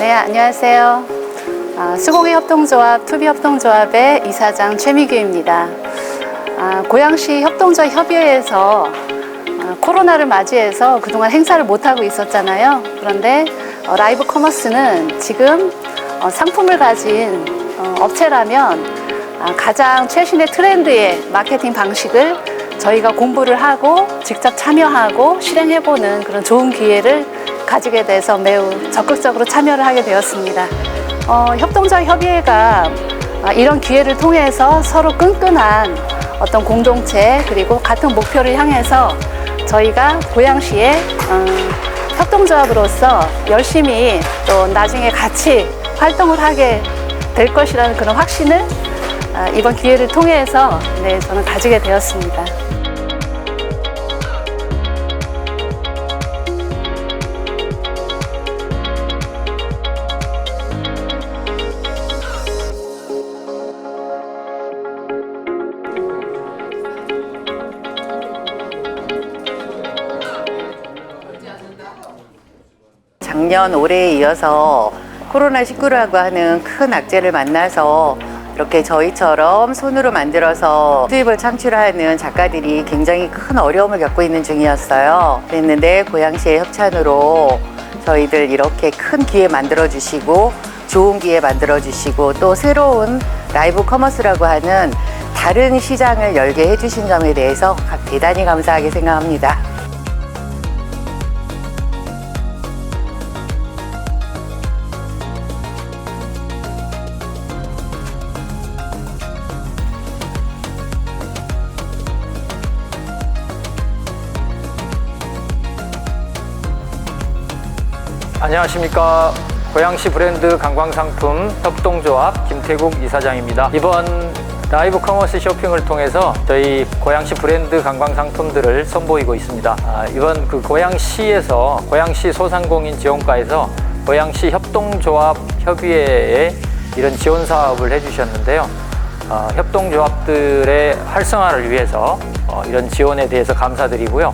안녕하세요. 아, 수공예 협동조합 투비 협동조합의 이사장 최미규입니다. 아, 고양시 협동조합 협의회에서 아, 코로나를 맞이해서 그동안 행사를 못하고 있었잖아요. 그런데 어, 라이브 커머스는 지금 어, 상품을 가진 어, 업체라면 아, 가장 최신의 트렌드의 마케팅 방식을 저희가 공부를 하고 직접 참여하고 실행해보는 그런 좋은 기회를 가지게 돼서 매우 적극적으로 참여를 하게 되었습니다. 어, 협동조합 협의회가 아, 이런 기회를 통해서 서로 끈끈한 어떤 공동체 그리고 같은 목표를 향해서 저희가 고양시의 어, 협동조합으로서 열심히 또 나중에 같이 활동을 하게 될 것이라는 그런 확신을 아, 이번 기회를 통해서 네, 저는 가지게 되었습니다. 작년 올해에 이어서 코로나19라고 하는 큰 악재를 만나서 이렇게 저희처럼 손으로 만들어서 수입을 창출하는 작가들이 굉장히 큰 어려움을 겪고 있는 중이었어요. 그랬는데 고양시의 협찬으로 저희들 이렇게 큰 기회 만들어 주시고 좋은 기회 만들어 주시고 또 새로운 라이브 커머스라고 하는 다른 시장을 열게 해주신 점에 대해서 대단히 감사하게 생각합니다. 안녕하십니까. 고양시 브랜드 관광상품 협동조합 김태국 이사장입니다. 이번 라이브 커머스 쇼핑을 통해서 저희 고양시 브랜드 관광 상품들을 선보이고 있습니다. 아, 이번 그 고양시에서 고양시 소상공인 지원과에서 고양시 협동조합 협의회에 이런 지원 사업을 해주셨는데요. 어, 협동조합들의 활성화를 위해서 어, 이런 지원에 대해서 감사드리고요.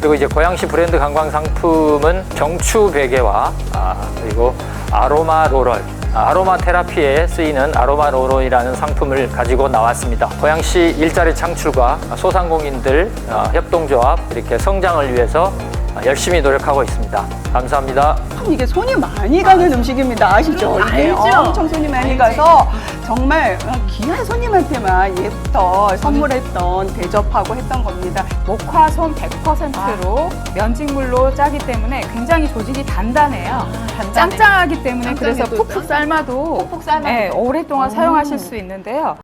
그리고 이제 고양시 브랜드 관광 상품은 경추 베개와 아, 그리고 아로마 로럴, 아, 아로마 테라피에 쓰이는 아로마 로럴이라는 상품을 가지고 나왔습니다. 고양시 일자리 창출과 소상공인들 어, 협동조합 이렇게 성장을 위해서 아, 열심히 노력하고 있습니다. 감사합니다. 이게 손이 많이 가는 음식입니다. 아시죠? 이게 알죠. 엄청 손이 많이 가서 정말 귀한 손님한테만 예부터 선물했던 대접하고 했던 겁니다. 목화솜 100%로 면직물로 짜기 때문에 굉장히 조직이 단단해요. 짱짱하기 때문에 그래서 푹푹 삶아도 푹푹 삶아도 네, 오랫동안 사용하실 수 있는데요.